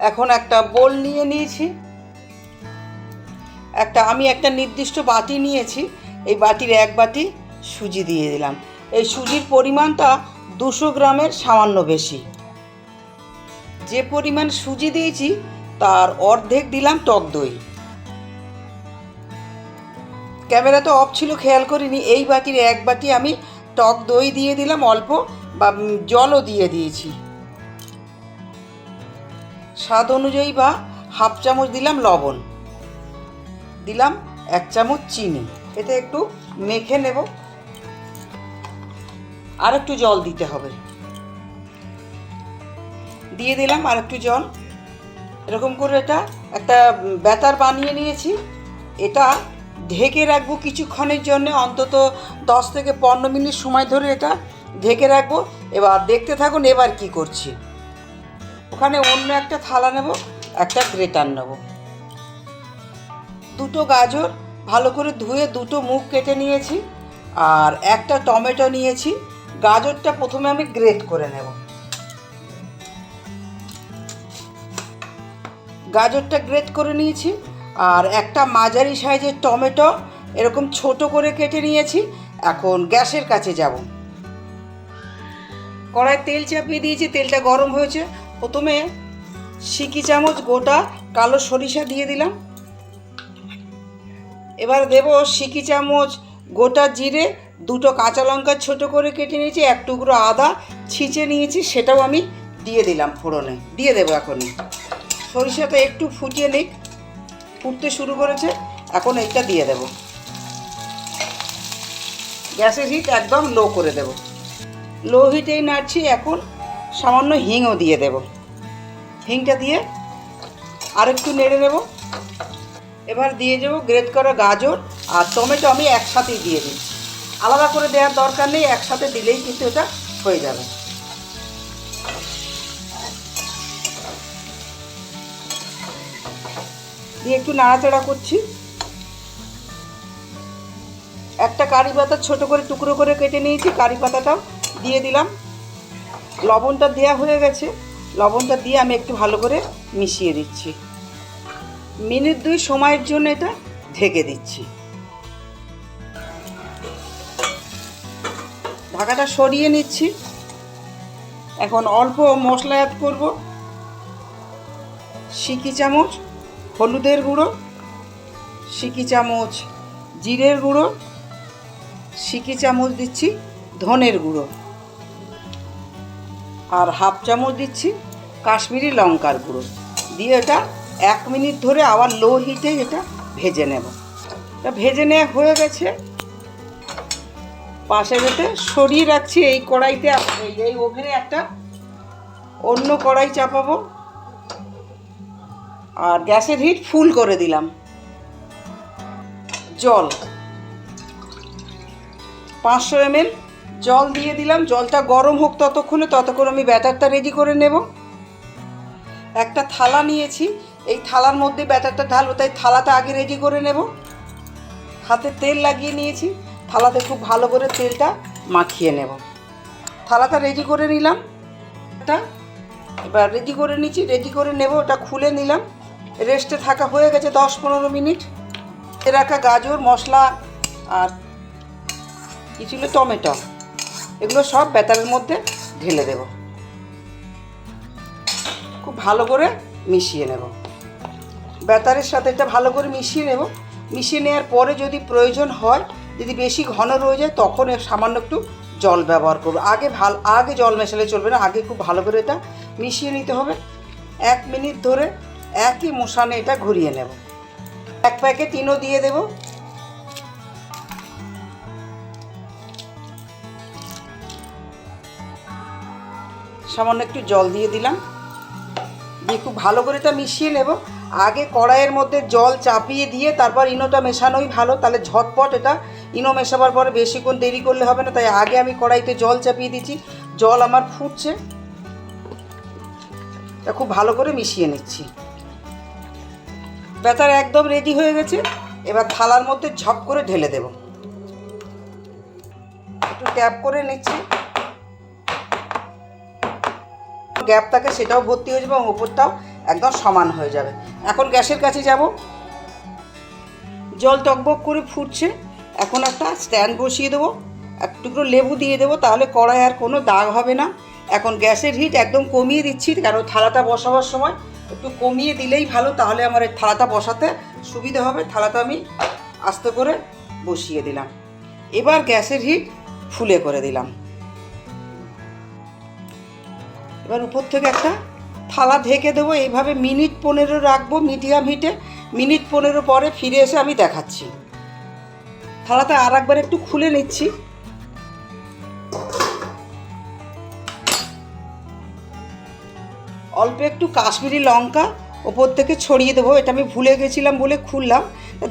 এখন একটা বোল নিয়ে নিয়েছি। একটা, আমি একটা নির্দিষ্ট বাটি নিয়েছি। এই বাটির এক বাটি সুজি দিয়ে দিলাম। এই সুজির পরিমাণটা দুশো গ্রামের সামান্য বেশি। যে পরিমাণ সুজি দিয়েছি, তার অর্ধেক দিলাম টক দই। ক্যামেরা তো অফ ছিল, খেয়াল করিনি। এই বাটির এক বাটি আমি টক দই দিয়ে দিলাম অল্প, বা জলও দিয়ে দিয়েছি। স্বাদ অনুযায়ী বা হাফ চামচ দিলাম লবণ। দিলাম এক চামচ চিনি। এতে একটু মেখে নেব। আর একটু জল দিতে হবে। দিয়ে দিলাম আর একটু জল। এরকম করে এটা একটা ব্যাটার বানিয়ে নিয়েছি। এটা ঢেকে রাখব কিছুক্ষণের জন্য, অন্তত দশ থেকে পনেরো মিনিট সময় ধরে এটা ঢেকে রাখব। এবার দেখতে থাকুন এবার কি করছি। ওখানে অন্য একটা থালা নেব, একটা গ্রেটার নেব। দুটো গাজর ভালো করে ধুয়ে দুটো মুখ কেটে নিয়েছি, আর একটা টমেটো নিয়েছি। গাজরটা প্রথমে আমি গ্রেট করে নেব। গাজরটা গ্রেট করে নিয়েছি, আর একটা মাঝারি সাইজের টমেটো এরকম ছোট করে কেটে নিয়েছি, এখন গ্যাসের কাছে যাব। কড়াই তেল চাপিয়ে দিয়েছি, তেলটা গরম হয়েছে। প্রথমে সিকি চামচ, গোটা কালো সরিষা দিয়ে দিলাম। এবার দেব সিকি চামচ, গোটা জিরে, দুটো কাঁচা লঙ্কা ছোট করে কেটে নিয়েছি, এক টুকরো আদা ছিঁচে নিয়েছি, সেটাও আমি দিয়ে দিলাম ফোড়নে। দিয়ে দেবো এখনই। সরিষাটা একটু ফুটিয়ে নিক, ফুটতে শুরু করেছে, এখন এটা দিয়ে দেব। গ্যাসের হিট একদম লো করে দেব। লো হিটেই নাড়ছি, এখন সামান্য হিংও দিয়ে দেব। হিংটা দিয়ে আরেকটু নেড়ে নেব। এবার দিয়ে দেবো গ্রেট করা গাজর আর টমেটো আমি একসাথেই দিয়ে দিচ্ছি আলাদা করে দেওয়ার দরকার নেই, একসাথে দিলেই কিন্তু এটা হয়ে যাবে। দিয়ে একটু নাড়াচাড়া করছি। একটা কারি পাতা ছোট করে টুকরো করে কেটে নিয়েছি, কারি পাতাটাও দিয়ে দিলাম। লবণটা দেওয়া হয়ে গেছে। লবণটা দিয়ে আমি একটু ভালো করে মিশিয়ে দিচ্ছি। মিনিট দুই সময়ের জন্য এটা ঢেকে দিচ্ছি। ঢাকাটা সরিয়ে নিচ্ছি। এখন অল্প মশলা অ্যাড করব। সিকি চামচ হলুদের গুঁড়ো, সিকি চামচ জিরের গুঁড়ো, সিকি চামচ দিচ্ছি ধনের গুঁড়ো। আর হাফ চামচ দিচ্ছি কাশ্মীরি লঙ্কার গুঁড়ো। দিয়ে এটা এক মিনিট ধরে আবার লো হিটে এটা ভেজে নেব। এটা ভেজে নেওয়া হয়ে গেছে। পাশে যেতে সরিয়ে রাখছি এই কড়াইতে এই ওভেনে একটা অন্য কড়াই চাপাবো। আর গ্যাসের হিট ফুল করে দিলাম। জল। পাঁচশো এমএল জল দিয়ে দিলাম, জলটা গরম হোক ততক্ষণে, ততক্ষণ আমি ব্যাটারটা রেডি করে নেব। একটা থালা নিয়েছি, এই থালার মধ্যে ব্যাটারটা ঢালবো, তাই থালাটা আগে রেডি করে নেব। হাতে তেল লাগিয়ে নিয়েছি, থালাতে খুব ভালো করে তেলটা মাখিয়ে নেব। থালাটা রেডি করে নিলাম। এটা এবার রেডি করে নিচ্ছি রেডি করে নেব, ওটা খুলে নিলাম। রেস্টে থাকা হয়ে গেছে দশ পনেরো মিনিট। এ রাখা গাজর, মশলা আর কি ছিল টমেটো। এগুলো সব ব্যাটারের মধ্যে ঢেলে দেব। খুব ভালো করে মিশিয়ে নেব। ব্যাটারের সাথে এটা ভালো করে মিশিয়ে নেব। মিশিয়ে নেওয়ার পরে যদি প্রয়োজন হয়, যদি বেশি ঘন রয়ে যায়, তখন সামান্য একটু জল ব্যবহার করব। আগে ভালো, আগে জল মেশালে চলবে না, আগে খুব ভালো করে এটা মিশিয়ে নিতে হবে। এক মিনিট ধরে একই মশানে এটা ঘুরিয়ে নেব। এক প্যাকেট ইনো দিয়ে দেব। সামান্য একটু জল দিয়ে দিলাম। দিয়ে খুব ভালো করে এটা মিশিয়ে নেব। আগে কড়াইয়ের মধ্যে জল চাপিয়ে দিয়ে তারপর ইনোটা মেশানোই ভালো। তাহলে ঝটপট এটা ইনো মেশাবার পরে বেশিক্ষণ দেরি করলে হবে না। তাই আগে আমি কড়াইতে জল চাপিয়ে দিচ্ছি। জল আমার ফুটছে। তা খুব ভালো করে মিশিয়ে নিচ্ছি। ব্যাটার একদম রেডি হয়ে গেছে। এবার থালার মধ্যে ঝপ করে ঢেলে দেব। একটু ট্যাপ করে নিচ্ছি। গ্যাপ থাকে সেটাও ভর্তি হয়ে যাবে এবং ওপরটাও একদম সমান হয়ে যাবে। এখন গ্যাসের কাছে যাব। জল টকবক করে ফুটছে। এখন একটা স্ট্যান্ড বসিয়ে দেবো। এক টুকরো লেবু দিয়ে দেবো। তাহলে কড়াই আর কোনো দাগ হবে না। এখন গ্যাসের হিট একদম কমিয়ে দিচ্ছি, কারণ থালাটা বসাবার সময় একটু কমিয়ে দিলেই ভালো। তাহলে আমার এই থালাটা বসাতে সুবিধা হবে। থালাটা আমি আস্তে করে বসিয়ে দিলাম। এবার গ্যাসের হিট ফুলে করে দিলাম। এবার উপর থেকে একটা থালা ঢেকে দেবো, এইভাবে মিনিট পনেরো রাখব, মিডিয়াম হিটে। মিনিট পনেরো পরে ফিরে এসে আমি দেখাচ্ছি। থালাটা আর একবার একটু খুলে নিচ্ছি। অল্প একটু কাশ্মীরি লঙ্কা ওপর থেকে ছড়িয়ে দেবো, এটা আমি ভুলে গেছিলাম বলে খুললাম।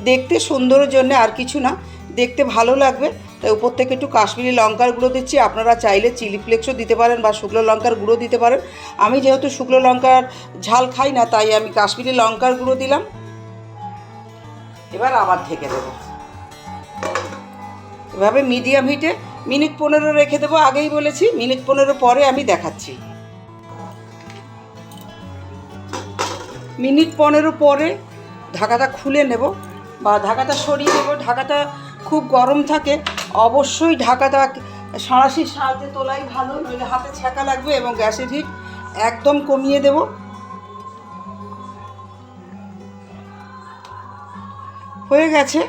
দেখতে সুন্দরের জন্য আর কিছু না। দেখতে ভালো লাগবে। তাই উপর থেকে একটু কাশ্মীরি লঙ্কার গুঁড়ো দিচ্ছি। আপনারা চাইলে চিলি ফ্লেক্সও দিতে পারেন বা শুকনো লঙ্কার গুঁড়ো দিতে পারেন। আমি যেহেতু শুকনো লঙ্কার ঝাল খাই না, তাই আমি কাশ্মীরি লঙ্কার গুঁড়ো দিলাম। এবার আবার ঢেকে দেবো। এভাবে মিডিয়াম হিটে মিনিট পনেরো রেখে দেবো। আগেই বলেছি, মিনিট পনেরো পরে আমি দেখাচ্ছি। মিনিট পনেরো পরে ঢাকাটা খুলে নেব বা ঢাকাটা সরিয়ে নেব। ঢাকাটা খুব গরম থাকে, অবশ্যই ঢাকা ঢাকাটা সাঁড়াশির সাহায্যে তোলাই ভালো, নইলে হাতে ছ্যাঁকা লাগবে এবং গ্যাসের হিট একদম কমিয়ে দেব। হয়ে গেছে।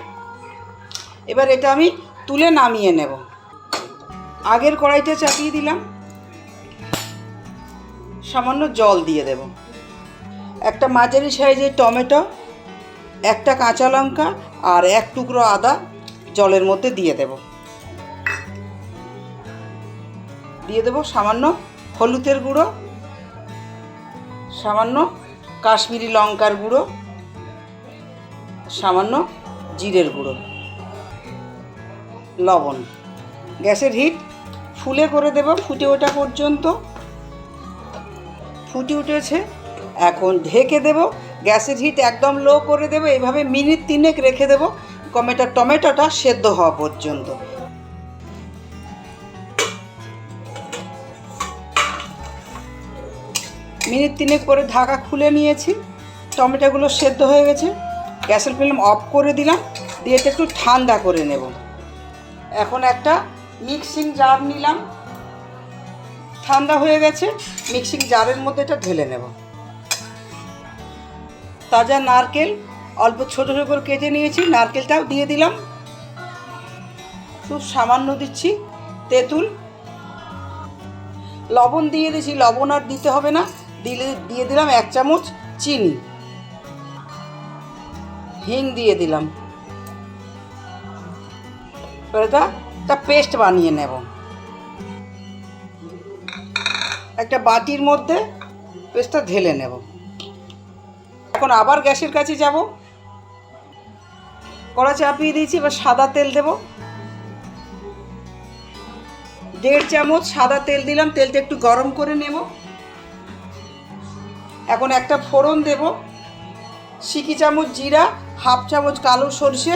এবার এটা আমি তুলে নামিয়ে নেব। আগের কড়াইটা চাপিয়ে দিলাম। সামান্য জল দিয়ে দেবো। একটা মাঝারি সাইজের টমেটো, একটা কাঁচা লঙ্কা আর এক টুকরো আদা জলের মধ্যে দিয়ে দেব। দিয়ে দেব সামান্য হলুদের গুঁড়ো, সামান্য কাশ্মীরি লঙ্কার গুঁড়ো, সামান্য জিরের গুঁড়ো, লবণ। গ্যাসের হিট ফুলে করে দেব ফুটে ওঠা পর্যন্ত। ফুটে উঠেছে। এখন ঢেকে দেব। গ্যাসের হিট একদম লো করে দেবো। এইভাবে মিনিট তিনেক রেখে দেবো। টমেটো, টমেটোটা সেদ্ধ হওয়া পর্যন্ত। মিনিট তিনেক পরে ঢাকা খুলে নিয়েছি। টমেটোগুলো সেদ্ধ হয়ে গেছে। গ্যাসের ফ্লেম অফ করে দিলাম। দিয়ে এটা একটু ঠান্ডা করে নেব। এখন একটা মিক্সিং জার নিলাম। ঠান্ডা হয়ে গেছে। মিক্সিং জারের মধ্যে এটা ঢেলে নেব। তাজা নারকেল অল্প ছোটো ছোটো করে কেটে নিয়েছি, নারকেলটাও দিয়ে দিলাম। খুব সামান্য দিচ্ছি, তেঁতুল। লবণ দিয়ে দিয়েছি, লবণ আর দিতে হবে না। দিলে, দিয়ে দিলাম এক চামচ চিনি। হিং দিয়ে দিলাম। একটা পেস্ট বানিয়ে নেব। একটা বাটির মধ্যে পেস্টটা ঢেলে নেব। এখন আবার গ্যাসের কাছে যাব। কড়া চাপিয়ে দিয়েছি, এবার সাদা তেল দেব। দেড় চামচ সাদা তেল দিলাম, তেলটা একটু গরম করে নেব। এখন একটা ফোড়ন দেব। সিকি চামচ জিরা, হাফ চামচ কালো সর্ষে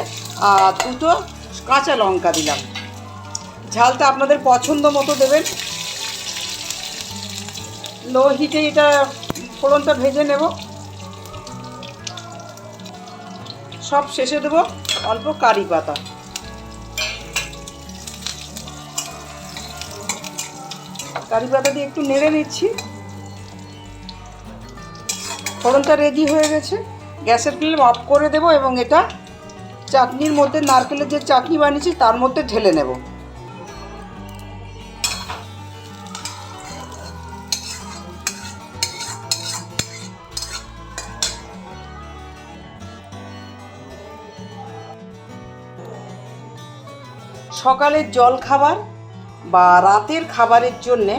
আর দুটো কাঁচা লঙ্কা দিলাম। ঝালটা আপনাদের পছন্দ মতো দেবেন। লো হিটে এটা ফোড়নটা ভেজে নেব। সব শেষে দেবো। অল্প কারি পাতা। কারি পাতা দিয়ে একটু নেড়ে নিচ্ছি। ফোড়নটা রেডি হয়ে গেছে। গ্যাসের ফ্লেম অফ করে দেবো এবং এটা চাটনির মধ্যে নারকেলের যে চাটনি বানিয়েছি, তার মধ্যে ঢেলে নেব। সকালের জল খাবার বা রাতের খাবারের জন্যে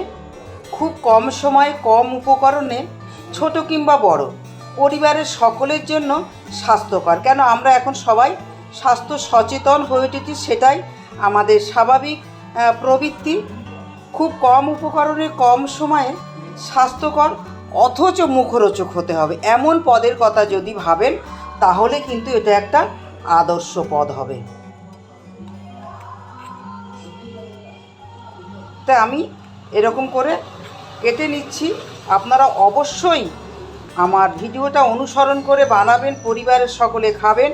খুব কম সময়ে কম উপকরণে ছোট কিংবা বড়। পরিবারের সকলের জন্য স্বাস্থ্যকর। কেন আমরা এখন সবাই স্বাস্থ্য সচেতন হয়ে উঠেছি সেটাই আমাদের স্বাভাবিক প্রবৃত্তি। খুব কম উপকরণে কম সময়ে স্বাস্থ্যকর অথচ মুখরোচক হতে হবে। এমন পদের কথা যদি ভাবেন, তাহলে কিন্তু এটা একটা আদর্শ পদ হবে। তাই আমি এরকম করে কেটে নিচ্ছি। আপনারা অবশ্যই আমার ভিডিওটা অনুসরণ করে বানাবেন, পরিবারের সকলে খাবেন।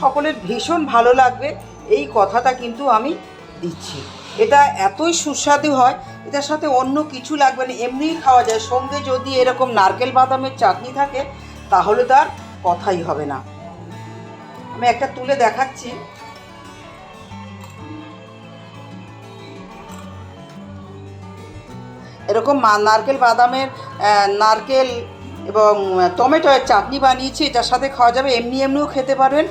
সকলের ভীষণ ভালো লাগবে। এই কথাটা কিন্তু আমি দিচ্ছি। এটা এতই সুস্বাদু হয়, এটার সাথে অন্য কিছু লাগবে না। এমনিই খাওয়া যায়। সঙ্গে যদি এরকম নারকেল বাদামের চাটনি থাকে, তাহলে তার কথাই হবে না। আমি একটা তুলে দেখাচ্ছি। এরকম নারকেল, বাদামের নারকেল এবং টমেটোর চাটনি বানিয়েছি, এটার সাথে খাওয়া যাবে, এমনি এমনিও খেতে পারবেন।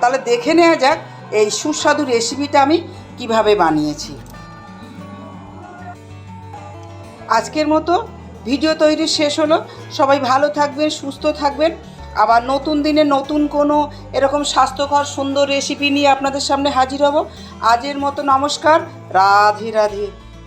তাহলে দেখে নেওয়া যাক এই সুস্বাদু রেসিপিটা আমি কীভাবে বানিয়েছি। আজকের মতো ভিডিও তৈরি শেষ হলো। সবাই ভালো থাকবেন, সুস্থ থাকবেন। আবার নতুন দিনে নতুন কোনো এরকম স্বাস্থ্যকর, সুন্দর রেসিপি নিয়ে আপনাদের সামনে হাজির হব। আজের মতো নমস্কার। রাধে রাধে।